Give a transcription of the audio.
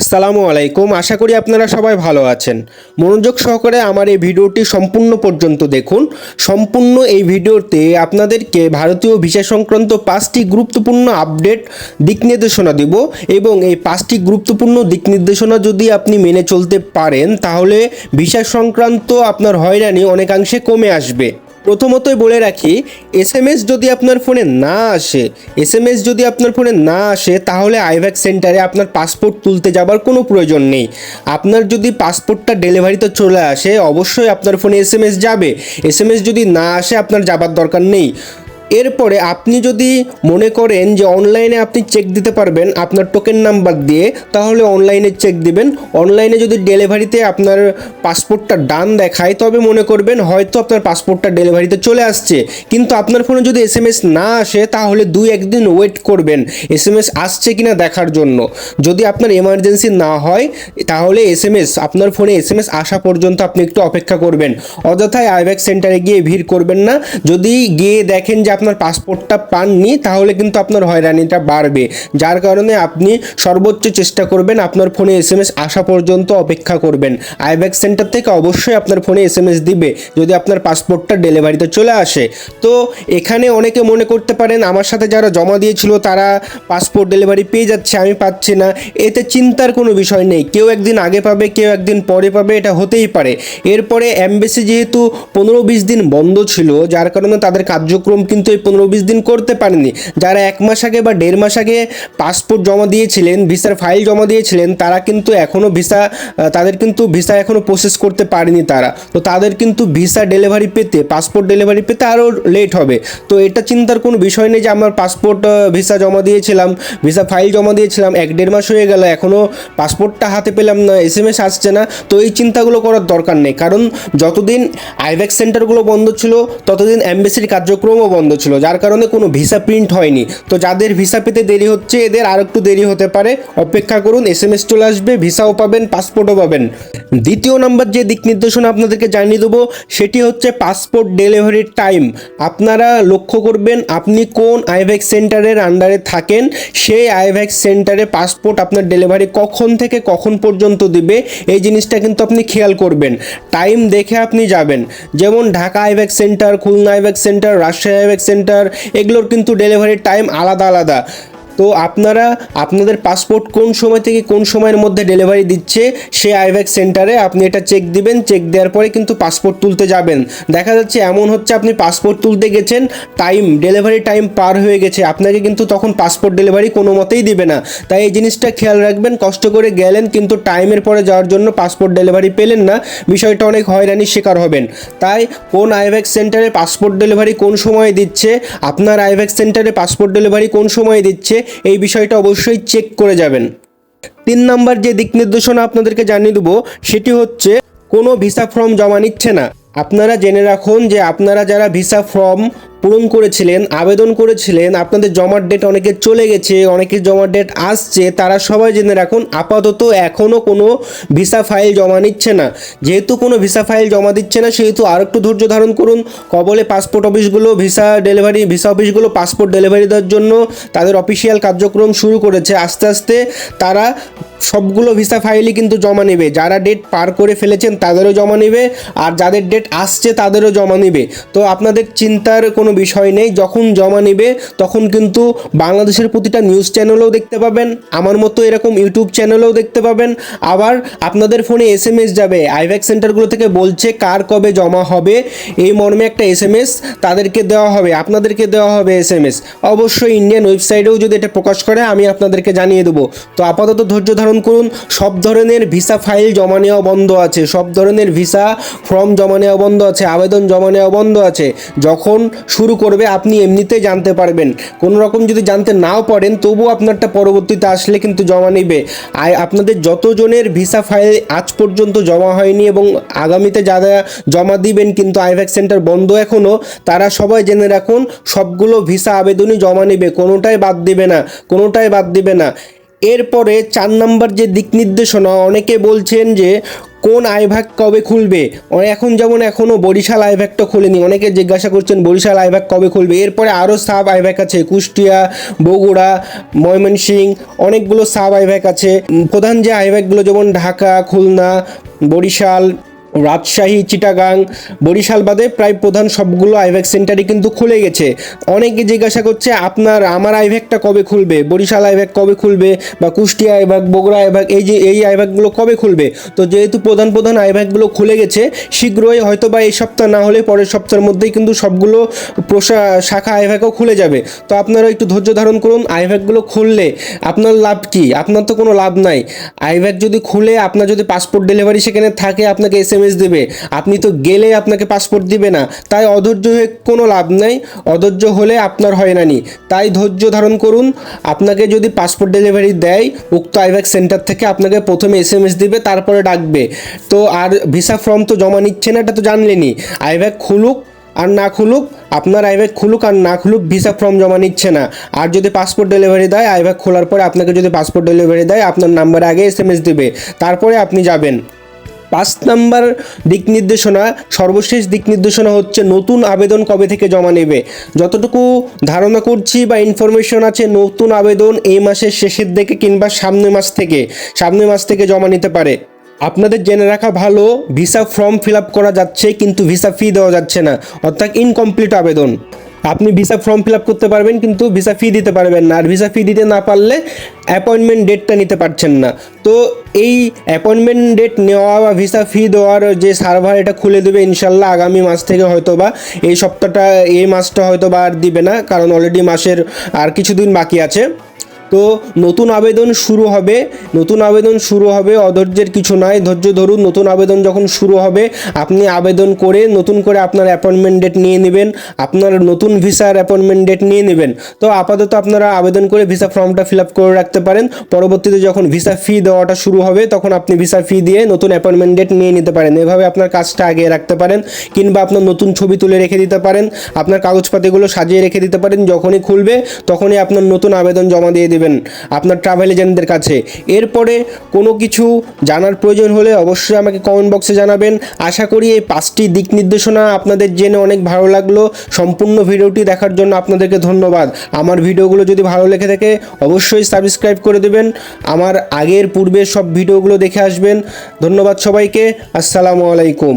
আসসালামু আলাইকুম। আশা করি আপনারা সবাই ভালো আছেন। মনোযোগ সহকারে আমার এই ভিডিওটি সম্পূর্ণ পর্যন্ত দেখুন। সম্পূর্ণ এই ভিডিওতে আপনাদেরকে ভারতীয় ভিসা সংক্রান্ত পাঁচটি গুরুত্বপূর্ণ আপডেট দিক নির্দেশনা দিব এবং এই পাঁচটি গুরুত্বপূর্ণ দিক নির্দেশনা যদি আপনি মেনে চলতে পারেন, তাহলে ভিসা সংক্রান্ত আপনার হয়রানি অনেকাংশে কমে আসবে। প্রথমতই বলে রাখি এস যদি আপনার ফোনে না আসে এস যদি আপনার ফোনে না আসে, তাহলে আইভ্যাক সেন্টারে আপনার পাসপোর্ট তুলতে যাবার কোনো প্রয়োজন নেই। আপনার যদি পাসপোর্টটা ডেলিভারিতে চলে আসে, অবশ্যই আপনার ফোনে এস যাবে। এস যদি না আসে, আপনার যাবার দরকার নেই। এরপরে আপনি যদি মনে করেন যে অনলাইনে আপনি চেক দিতে পারবেন আপনার টোকেন নাম্বার দিয়ে, তাহলে অনলাইনে চেক দিবেন। অনলাইনে যদি ডেলিভারিতে আপনার পাসপোর্টটা ডান দেখায়, তবে মনে করবেন হয়তো আপনার পাসপোর্টটা ডেলিভারিতে চলে আসছে। কিন্তু আপনার ফোনে যদি এস এম এস না আসে, তাহলে দুই একদিন ওয়েট করবেন। এস এম এস আসছে কিনা দেখার জন্য। যদি আপনার এমার্জেন্সি না হয়, তাহলে এস এম এস আপনার ফোনে এস এম এস আসা পর্যন্ত আপনি একটু অপেক্ষা করবেন। অযথায় আইব্যাক সেন্টারে গিয়ে ভিড় করবেন না। যদি গিয়ে দেখেন যে আপনার পাসপোর্টটা পাননি, তাহলে কিন্তু আপনার হয়রানিটা বাড়বে। যার কারণে আপনি সর্বোচ্চ চেষ্টা করবেন আপনার ফোনে এস এম এস আসা পর্যন্ত অপেক্ষা করবেন। আইব্যাক সেন্টার থেকে অবশ্যই আপনার ফোনে এস এম এস দিবে, যদি আপনার পাসপোর্টটা ডেলিভারিতে চলে আসে। তো এখানে অনেকে মনে করতে পারেন, আমার সাথে যারা জমা দিয়েছিল তারা পাসপোর্ট ডেলিভারি পেয়ে যাচ্ছে, আমি পাচ্ছি না। এতে চিন্তার কোনো বিষয় নেই। কেউ একদিন আগে পাবে, কেউ একদিন পরে পাবে, এটা হতেই পারে। এরপরে অ্যাম্বাসি যেহেতু পনেরো বিশ দিন বন্ধ ছিল, যার কারণে তাদের কার্যক্রম কিন্তু এই পনেরো বিশ দিন করতে পারেনি যারা এক মাস আগে বা দেড় মাস আগে পাসপোর্ট জমা দিয়েছিলেন ভিসার ফাইল জমা দিয়েছিলেন, তারা কিন্তু এখনও ভিসা তাদের কিন্তু ভিসা এখনও প্রসেস করতে পারেনি তারা। তো তাদের কিন্তু ভিসা ডেলিভারি পেতে পাসপোর্ট ডেলিভারি পেতে আরও লেট হবে। তো এটা চিন্তার কোনো বিষয় নেই যে আমার পাসপোর্ট ভিসা জমা দিয়েছিলাম ভিসা ফাইল জমা দিয়েছিলাম, এক দেড় মাস হয়ে গেল এখনও পাসপোর্টটা হাতে পেলাম না এস এম এস আসছে না। তো এই চিন্তাগুলো করার দরকার নেই। কারণ যতদিন আইভ্যাক্স সেন্টারগুলো বন্ধ ছিল, ততদিন অ্যাম্বাসির কার্যক্রমও বন্ধ ছিল। যার কারণে কোনো ভিসা প্রিন্ট হয়নি। তো যাদের ভিসা পেতে দেরি হচ্ছে, এদের আর একটু দেরি হতে পারে। অপেক্ষা করুন এস এম এস চলে আসবে, ভিসাও পাবেন পাসপোর্টও পাবেন। দ্বিতীয় নাম্বার যে দিক নির্দেশনা আপনাদেরকে জানিয়ে দেবো, সেটি হচ্ছে পাসপোর্ট ডেলিভারির টাইম আপনারা লক্ষ্য করবেন, আপনি কোন আইভ্যাক্স সেন্টারের আন্ডারে থাকেন, সেই আইভ্যাক্স সেন্টারে পাসপোর্ট আপনার ডেলিভারি কখন থেকে কখন পর্যন্ত দিবে, এই জিনিসটা কিন্তু আপনি খেয়াল করবেন। টাইম দেখে আপনি যাবেন। যেমন Dhaka IVAC centre, Khulna IVAC centre, Rajshahi IVAC centre এগুলোর কিন্তু ডেলিভারি টাইম আলাদা আলাদা। তো আপনারা, আপনাদের পাসপোর্ট কোন সময় থেকে কোন সময়ের মধ্যে ডেলিভারি দিচ্ছে, সে আইভ্যাক সেন্টারে আপনি এটা চেক দিবেন চেক দেওয়ার পরে কিন্তু পাসপোর্ট তুলতে যাবেন। দেখা যাচ্ছে এমন হচ্ছে আপনি পাসপোর্ট তুলতে গেছেন টাইম ডেলিভারি টাইম পার হয়ে গেছে। আপনাকে কিন্তু তখন পাসপোর্ট ডেলিভারি কোনো মতেই দিবে না। তাই এই জিনিসটা খেয়াল রাখবেন, কষ্ট করে গেলেন কিন্তু টাইমের পরে যাওয়ার জন্য পাসপোর্ট ডেলিভারি পেলেন না। বিষয়টা অনেক হয়রানির শিকার হবেন। তাই কোন আইভ্যাক সেন্টারে পাসপোর্ট ডেলিভারি কোন সময় দিচ্ছে, আপনার আইভ্যাক সেন্টারে পাসপোর্ট ডেলিভারি কোন সময় দিচ্ছে এই বিষয়টা অবশ্যই চেক করে যাবেন। তিন নাম্বার যে দিক নির্দেশনা আপনাদেরকে জানিয়ে দেবো, সেটি হচ্ছে কোনো ভিসা ফর্ম জমা নিচ্ছে না। আপনারা জেনে রাখুন যে আপনারা যারা ভিসা ফর্ম পূরণ করেছিলেন, আবেদন করেছিলেন, আপনাদের জমার ডেট অনেকে চলে গেছে, অনেকের জমার ডেট আসছে, তারা সবাই জেনে রাখুন, আপাতত এখনও কোনো ভিসা ফাইল জমা নিচ্ছে না। যেহেতু কোনো ভিসা ফাইল জমা দিচ্ছে না, সেহেতু আর একটু ধৈর্য ধারণ করুন, কবলে পাসপোর্ট অফিসগুলো ভিসা ডেলিভারি ভিসা অফিসগুলো পাসপোর্ট ডেলিভারি দেওয়ার জন্য তাদের অফিসিয়াল কার্যক্রম শুরু করেছে। আস্তে আস্তে তারা সবগুলো ভিসা ফাইলই কিন্তু জমা নেবে। যারা ডেট পার করে ফেলেছেন তাদেরও জমা নেবে, আর যাদের ডেট আসছে তাদেরও জমা নেবে। তো আপনাদের চিন্তার কোনো বিষয় নেই, যখন জমা নেবে, তখন কিন্তু বাংলাদেশের প্রতিটা নিউজ চ্যানেলেও দেখতে পাবেন, আমার মতো এরকম ইউটিউব চ্যানেলেও দেখতে পাবেন। আবার আপনাদের ফোনে এস এম এস যাবে আইভ্যাক সেন্টারগুলো থেকে বলছে কার কবে জমা হবে। এই মর্মে একটা এস এম এস তাদেরকে দেওয়া হবে, আপনাদেরকে দেওয়া হবে এস এম এস অবশ্যই ইন্ডিয়ান ওয়েবসাইটেও যদি এটা প্রকাশ করে, আমি আপনাদেরকে জানিয়ে দেবো। তো আপাতত ধৈর্য ধারণ করুন। সব ধরনের ভিসা ফাইল জমা নেওয়া বন্ধ আছে। সব ধরনের ভিসা ফর্ম জমা নেওয়া বন্ধ আছে। আবেদন জমা নেওয়া বন্ধ আছে। যখন শুরু করবে, আপনি এমনিতেই জানতে পারবেন। কোনো রকম যদি জানতে নাও পারেন, তবুও আপনারটা পরবর্তীতে আসলে কিন্তু জমা নেবে। আর আপনাদের যতজনের ভিসা ফাইল আজ পর্যন্ত জমা হয়নি এবং আগামীতে যারা জমা দিবেন কিন্তু আইভ্যাক সেন্টার বন্ধ এখনও তারা সবাই জেনে রাখুন, সবগুলো ভিসা আবেদনই জমা নেবে। কোনোটাই বাদ দিবে না। কোনোটাই বাদ দিবে না। এরপরে চার নম্বর যে দিক নির্দেশনা, অনেকে বলছেন যে কোন আইভাগ কবে খুলবে? এখন যেমন এখনও বরিশাল আইভাগটা খোলেনি, অনেকে জিজ্ঞাসা করছেন বরিশাল আইভাগ কবে খুলবে? এরপরে আরও সাব আইভাগ আছে, কুষ্টিয়া, বগুড়া, ময়মনসিং, অনেকগুলো সাব আইভাগ আছে। প্রধান যে আইভাগগুলো যেমন ঢাকা, খুলনা, বরিশাল রাজশাহী, চিটাগাং, বরিশাল বাদে প্রায় প্রধান সবগুলো আইভ্যাক সেন্টারই কিন্তু খুলে গেছে। অনেকে জিজ্ঞাসা করছে, আপনার, আমার আইভ্যাকটা কবে খুলবে? বরিশাল আইভ্যাক কবে খুলবে? বা কুষ্টিয়া আইভ্যাক বগুড়া আইভ্যাক এই যে, এই আইভ্যাকগুলো কবে খুলবে? তো যেহেতু প্রধান প্রধান আইভ্যাকগুলো খুলে গেছে, শীঘ্রই হয়তো বা এই সপ্তাহ না হলে পরের সপ্তাহের মধ্যেই কিন্তু সবগুলো প্রশা, শাখা আইভ্যাকও খুলে যাবে। তো আপনারা একটু ধৈর্য ধারণ করুন আইভ্যাকগুলো খুললে আপনার লাভ কি? আপনার তো কোনো লাভ নাই। আইভ্যাক যদি খুলে, আপনার যদি পাসপোর্ট ডেলিভারি সেখানে থাকে, আপনাকে এস এম এস দেবে। আপনি তো গেলে আপনাকে পাসপোর্ট দিবে না। তাই অধৈর্য হয়ে কোনো লাভ নাই। অধৈর্য হলে আপনার হয় না নি। তাই ধৈর্য ধারণ করুন। আপনাকে যদি পাসপোর্ট ডেলিভারি দেয়, উক্ত আইভ্যাক সেন্টার থেকে আপনাকে প্রথমে এস এম এস দিবে, তারপরে ডাকবে। তো আর ভিসা ফর্ম তো জমা নিচ্ছে না, এটা তো জানলেনই আইভ্যাক খুলুক আর না খুলুক, আপনার আইব্যাগ খুলুক আর না খুলুক ভিসা ফর্ম জমা নিচ্ছে না। আর যদি পাসপোর্ট ডেলিভারি দেয় আইব্যাগ খোলার পরে আপনাকে যদি পাসপোর্ট ডেলিভারি দেয়, আপনার নাম্বারে আগে এস এম এস দেবে। তারপরে আপনি যাবেন। পাঁচ নাম্বার দিক নির্দেশনা, সর্বশেষ দিক নির্দেশনা হচ্ছে নতুন আবেদন কবে থেকে জমা নেবে? যতটুকু ধারণা করছি বা ইনফরমেশন আছে, নতুন আবেদন এই মাসের শেষের দিকে কিংবা সামনে মাস থেকে সামনে মাস থেকে জমা নিতে পারে। আপনাদের জেনে রাখা ভালো ভিসা ফর্ম ফিল আপ করা যাচ্ছে কিন্তু ভিসা ফি দেওয়া যাচ্ছে না, অর্থাৎ ইনকমপ্লিট আবেদন। আপনি ভিসা ফর্ম ফিল আপ করতে পারবেন, কিন্তু ভিসা ফি দিতে পারবেন না। আর ভিসা ফি দিতে না পারলে অ্যাপয়েন্টমেন্ট ডেটটা নিতে পারছেন না। তো এই অ্যাপয়েন্টমেন্ট ডেট নেওয়া বা ভিসা ফি দেওয়ার যে সার্ভার এটা খুলে দেবে ইনশাল্লাহ আগামী মাস থেকে হয়তো বা এই সপ্তাহটা, এই মাসটা হয়তো বা আর দিবে না, কারণ অলরেডি মাসের আর কিছুদিন বাকি আছে। তো নতুন আবেদন শুরু হবে, নতুন আবেদন শুরু হবে, অধৈর্যের কিছু নাই। ধৈর্য ধরুন, নতুন আবেদন যখন শুরু হবে, আপনি আবেদন করে নতুন করে আপনার অ্যাপয়েন্টমেন্ট ডেট নিয়ে নেবেন, আপনার নতুন ভিসার অ্যাপয়েন্টমেন্ট ডেট নিয়ে নেবেন। তো আপাতত আপনারা আবেদন করে ভিসা ফর্মটা ফিল আপ করে রাখতে পারেন। পরবর্তীতে যখন ভিসা ফি দেওয়াটা শুরু হবে, তখন আপনি ভিসা ফি দিয়ে নতুন অ্যাপয়েন্টমেন্ট ডেট নিয়ে নিতে পারেন। এভাবে আপনার কাজটা আগে রাখতে পারেন, কিংবা আপনার নতুন ছবি তুলে রেখে দিতে পারেন, আপনার কাগজপাতিগুলো সাজিয়ে রেখে দিতে পারেন, যখনই খুলবে, তখনই আপনার নতুন আবেদন জমা দিয়ে দেবেন আপনার ট্রাভেল এজেন্টদের কাছে। এরপরে কোনো কিছু জানার প্রয়োজন হলে অবশ্যই আমাকে কমেন্ট বক্সে জানাবেন। আশা করি এই পাঁচটি দিক নির্দেশনা আপনাদের জেনে অনেক ভালো লাগল। সম্পূর্ণ ভিডিওটি দেখার জন্য আপনাদেরকে ধন্যবাদ। আমার ভিডিওগুলো যদি ভালো লেগে থাকে, অবশ্যই সাবস্ক্রাইব করে দেবেন। আমার আগের পূর্বের সব ভিডিওগুলো দেখে আসবেন। ধন্যবাদ সবাইকে। আসসালামু আলাইকুম।